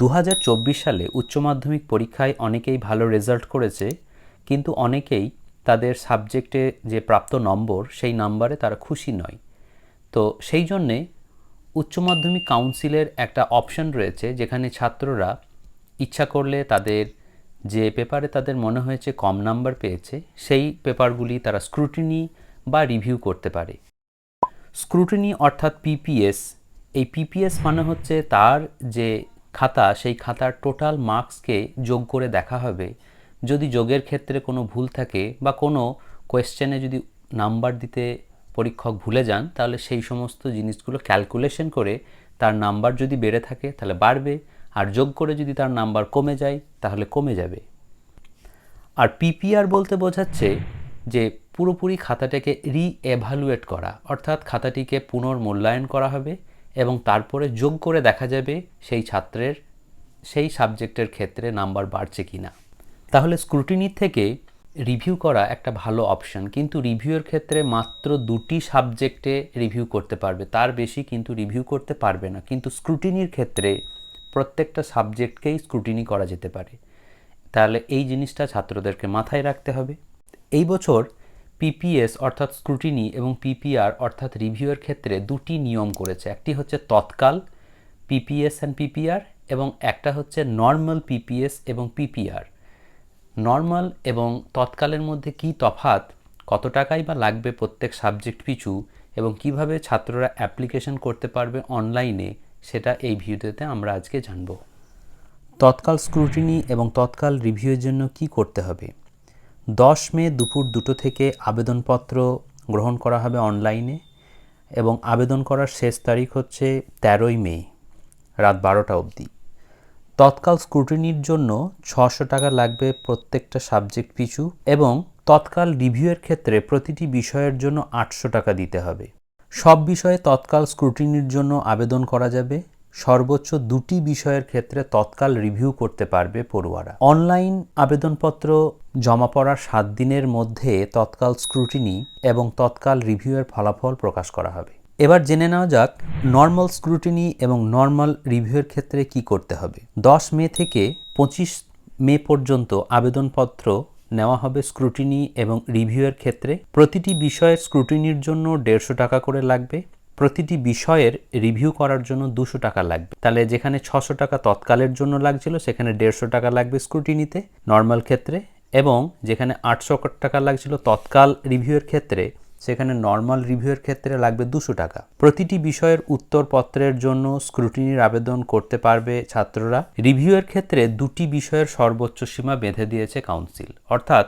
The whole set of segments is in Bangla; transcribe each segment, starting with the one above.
দু হাজার চব্বিশ সালে উচ্চ মাধ্যমিক পরীক্ষায় অনেকেই ভালো রেজাল্ট করেছে, কিন্তু অনেকেই তাদের সাবজেক্টে যে প্রাপ্ত নম্বর, সেই নাম্বারে তারা খুশি নয়। তো সেই জন্যে উচ্চ মাধ্যমিক কাউন্সিলের একটা অপশন রয়েছে, যেখানে ছাত্ররা ইচ্ছা করলে তাদের যে পেপারে তাদের মনে হয়েছে কম নাম্বার পেয়েছে, সেই পেপারগুলি তারা স্ক্রুটিনি বা রিভিউ করতে পারে। স্ক্রুটিনি অর্থাৎ পিপিএস এই পিপিএস মানে হচ্ছে তার যে খাতা, সেই খাতার টোটাল মার্কসকে যোগ করে দেখা হবে। যদি যোগের ক্ষেত্রে কোনো ভুল থাকে বা কোনো কোয়েশ্চেনে যদি নাম্বার দিতে পরীক্ষক ভুলে যান, তাহলে সেই সমস্ত জিনিসগুলো ক্যালকুলেশন করে তার নাম্বার যদি বেড়ে থাকে, তাহলে বাড়বে। আর যোগ করে যদি তার নাম্বার কমে যায়, তাহলে কমে যাবে। আর পিপিআর বলতে বোঝাচ্ছে যে পুরোপুরি খাতাটাকে রি এভালুয়েট করা, অর্থাৎ খাতাটিকে পুনর্মূল্যায়ন করা হবে। এবং তারপরে যোগ করে দেখা যাবে সেই ছাত্রের, সেই সাবজেক্টের ক্ষেত্রে নাম্বার বাড়ছে কি না তাহলে স্ক্রুটিনির থেকে রিভিউ করা একটা ভালো অপশন কিন্তু রিভিউয়ের ক্ষেত্রে মাত্র দুটি সাবজেক্টে রিভিউ করতে পারবে। তার বেশি কিন্তু রিভিউ করতে পারবে না, কিন্তু স্ক্রুটিনির ক্ষেত্রে প্রত্যেকটা সাবজেক্টকেই স্ক্রুটিনি করা যেতে পারে। তাহলে এই জিনিসটা ছাত্রদেরকে মাথায় রাখতে হবে। এই বছর পিপিএস অর্থাৎ স্ক্রুটিনি এবং পিপিআর অর্থাৎ রিভিউয়ের ক্ষেত্রে দুটি নিয়ম করেছে। একটি হচ্ছে তৎকাল পিপিএস অ্যান্ড পিপিআর এবং একটা হচ্ছে নর্মাল পিপিএস এবং পিপিআর নর্মাল এবং তৎকালের মধ্যে কি তফাত কত টাকাই বা লাগবে প্রত্যেক সাবজেক্ট পিছু এবং কীভাবে ছাত্ররা অ্যাপ্লিকেশন করতে পারবে অনলাইনে সেটা এই ভিডিওতে আমরা আজকে জানব। তৎকাল স্ক্রুটিনি এবং তৎকাল রিভিউয়ের জন্য কি করতে হবে? দশ মে দুপুর দুটো থেকে আবেদনপত্র গ্রহণ করা হবে অনলাইনে এবং আবেদন করার শেষ তারিখ হচ্ছে তেরোই মে, রাত বারোটা অবধি। তৎকাল স্ক্রুটিনির জন্য ছশো টাকা লাগবে প্রত্যেকটা সাবজেক্ট পিছু এবং তৎকাল রিভিউয়ের ক্ষেত্রে প্রতিটি বিষয়ের জন্য আটশো টাকা দিতে হবে। সব বিষয়ে তৎকাল স্ক্রুটিনির জন্য আবেদন করা যাবে। সর্বোচ্চ দুটি বিষয়ের ক্ষেত্রে তৎকাল রিভিউ করতে পারবে পড়ুয়ারা। অনলাইন আবেদনপত্র জমা পড়ার সাত দিনের মধ্যে তৎকাল স্ক্রুটিনি এবং তৎকাল রিভিউয়ের ফলাফল প্রকাশ করা হবে। এবার জেনে নেওয়া যাক, নর্মাল স্ক্রুটিনি এবং নর্মাল রিভিউয়ের ক্ষেত্রে কি করতে হবে। দশ মে থেকে পঁচিশ মে পর্যন্ত আবেদনপত্র নেওয়া হবে স্ক্রুটিনি এবং রিভিউয়ের ক্ষেত্রে। প্রতিটি বিষয়ের স্ক্রুটিনির জন্য দেড়শো টাকা করে লাগবে। প্রতিটি বিষয়ের রিভিউ করার জন্য দুশো টাকা লাগবে। তাহলে যেখানে ছশো টাকা তৎকালের জন্য লাগছিল, সেখানে দেড়শো টাকা লাগবে স্ক্রুটিনিতে নর্মাল ক্ষেত্রে, এবং যেখানে আটশো টাকা লাগছিল তৎকাল রিভিউয়ের ক্ষেত্রে, সেখানে নর্মাল রিভিউয়ের ক্ষেত্রে লাগবে দুশো টাকা। প্রতিটি বিষয়ের উত্তরপত্রের জন্য স্ক্রুটিনির আবেদন করতে পারবে ছাত্ররা। রিভিউয়ের ক্ষেত্রে দুটি বিষয়ের সর্বোচ্চ সীমা বেঁধে দিয়েছে কাউন্সিল অর্থাৎ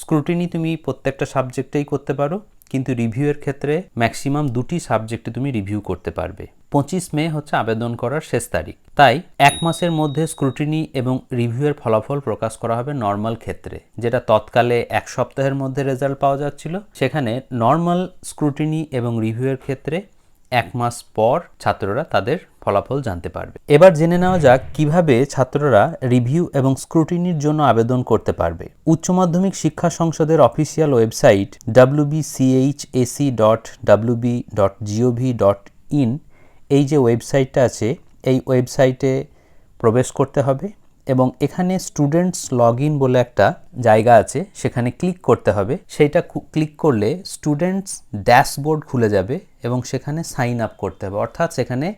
স্ক্রুটিনি তুমি প্রত্যেকটা সাবজেক্টেই করতে পারো কিন্তু রিভিউয়ের ক্ষেত্রে ম্যাক্সিমাম দুটি সাবজেক্টে তুমি রিভিউ করতে পারবে। পঁচিশ মে হচ্ছে আবেদন করার শেষ তারিখ। তাই এক মাসের মধ্যে স্ক্রুটিনি এবং রিভিউয়ের ফলাফল প্রকাশ করা হবে নর্মাল ক্ষেত্রে, যেটা তৎকালে এক সপ্তাহের মধ্যে রেজাল্ট পাওয়া যাচ্ছিল। সেখানে নর্মাল স্ক্রুটিনি এবং রিভিউয়ের ক্ষেত্রে এক মাস পর ছাত্ররা তাদের ফলাফল জানতে পারবে। এবার জেনে নেওয়া যাক কীভাবে ছাত্ররা রিভিউ এবং স্ক্রুটিনির জন্য আবেদন করতে পারবে। উচ্চ মাধ্যমিক শিক্ষা সংসদের official website WBCHSE dot WB dot GOV dot in এই যে ওয়েবসাইটটা আছে, এই ওয়েবসাইটে প্রবেশ করতে হবে। এবং এখানে স্টুডেন্টস লগ ইন বলে একটা জায়গা আছে, সেখানে ক্লিক করতে হবে। সেইটা ক্লিক করলে স্টুডেন্টস ড্যাশবোর্ড খুলে যাবে এবং সেখানে সাইন আপ করতে হবে। অর্থাৎ সেখানে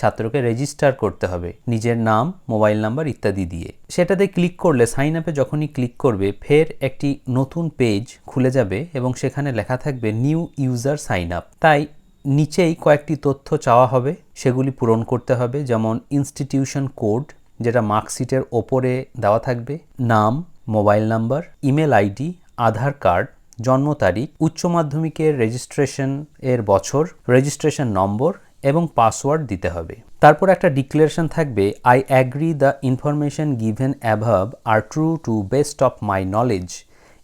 ছাত্রকে রেজিস্টার করতে হবে নিজের নাম মোবাইল নাম্বার ইত্যাদি দিয়ে। সেটাতে ক্লিক করলে সাইন আপে যখনই ক্লিক করবে, ফের একটি নতুন পেজ খুলে যাবে এবং সেখানে লেখা থাকবে নিউ ইউজার সাইন আপ তাই নিচেই কয়েকটি তথ্য চাওয়া হবে, সেগুলি পূরণ করতে হবে, যেমন ইনস্টিটিউশন কোড যেটা মার্কশিটের ওপরে দেওয়া থাকবে, নাম, mobile number, email ID, Aadhaar card, জন্ম তারিখ, উচ্চ মাধ্যমিকের রেজিস্ট্রেশন এর বছর, রেজিস্ট্রেশন নম্বর এবং পাসওয়ার্ড দিতে হবে। তারপর একটা ডিক্লারেশন থাকবে I agree the information given above are true to best of my knowledge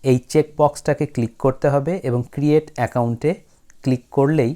এই চেক বক্সটাকে ক্লিক করতে হবে এবং ক্রিয়েট অ্যাকাউন্টে ক্লিক করলেই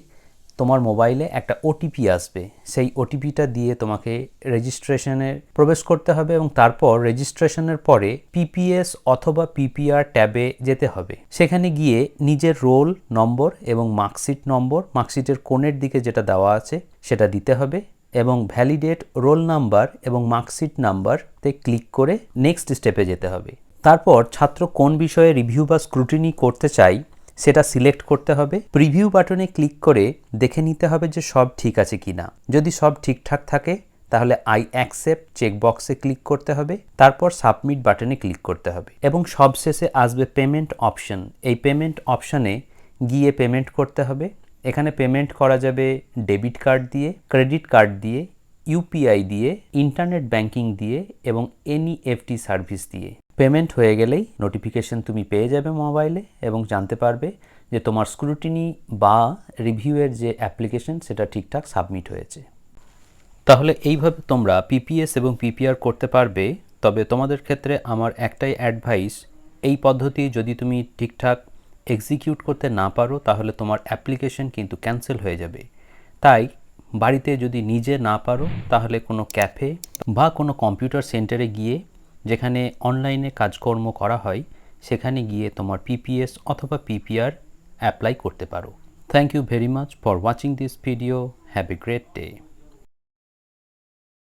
তোমার মোবাইলে একটা ওটিপি আসবে। সেই ওটিপিটা দিয়ে তোমাকে রেজিস্ট্রেশনে প্রবেশ করতে হবে এবং তারপর রেজিস্ট্রেশনের পরে পিপিএস অথবা পিপিআর ট্যাবে যেতে হবে। সেখানে গিয়ে নিজের রোল নম্বর এবং মার্কশিট নম্বর, মার্কশিটের কোণের দিকে যেটা দেওয়া আছে সেটা দিতে হবে এবং ভ্যালিডেট রোল নাম্বার এবং মার্কশিট নাম্বারতে ক্লিক করে নেক্সট স্টেপে যেতে হবে। তারপর ছাত্র কোন বিষয়ে রিভিউ বা স্ক্রুটিনি করতে চাই সেটা সিলেক্ট করতে হবে। প্রিভিউ বাটনে ক্লিক করে দেখে নিতে হবে যে সব ঠিক আছে কিনা। যদি সব ঠিকঠাক থাকে, তাহলে আই অ্যাকসেপ্ট চেকবক্সে ক্লিক করতে হবে। তারপর সাবমিট বাটনে ক্লিক করতে হবে। এবং সবশেষে আসবে পেমেন্ট অপশন। এই পেমেন্ট অপশনে গিয়ে পেমেন্ট করতে হবে। এখানে পেমেন্ট করা যাবে ডেবিট কার্ড দিয়ে, ক্রেডিট কার্ড দিয়ে, ইউপিআই দিয়ে, ইন্টারনেট ব্যাংকিং দিয়ে এবং এনইএফটি সার্ভিস দিয়ে। পেমেন্ট হয়ে গেলেই নোটিফিকেশন তুমি পেয়ে যাবে মোবাইলে এবং জানতে পারবে যে তোমার স্ক্রুটিনি বা রিভিউয়ের যে অ্যাপ্লিকেশন সেটা ঠিকঠাক সাবমিট হয়েছে। তাহলে এইভাবে তোমরা পিপিএস এবং পিপিআর করতে পারবে, তবে তোমাদের ক্ষেত্রে আমার একটাই অ্যাডভাইস এই পদ্ধতি যদি তুমি ঠিকঠাক এক্সিকিউট করতে না পারো, তাহলে তোমার অ্যাপ্লিকেশন কিন্তু ক্যান্সেল হয়ে যাবে। তাই বাড়িতে যদি নিজে না পারো, তাহলে কোনো ক্যাফে বা কোনো কম্পিউটার সেন্টারে গিয়ে যেখানে অনলাইনে কাজকর্ম করা হয়, সেখানে গিয়ে তোমার পিপিএস অথবা পিপিআর অ্যাপ্লাই করতে পারো। Thank you very much for watching this video have a great day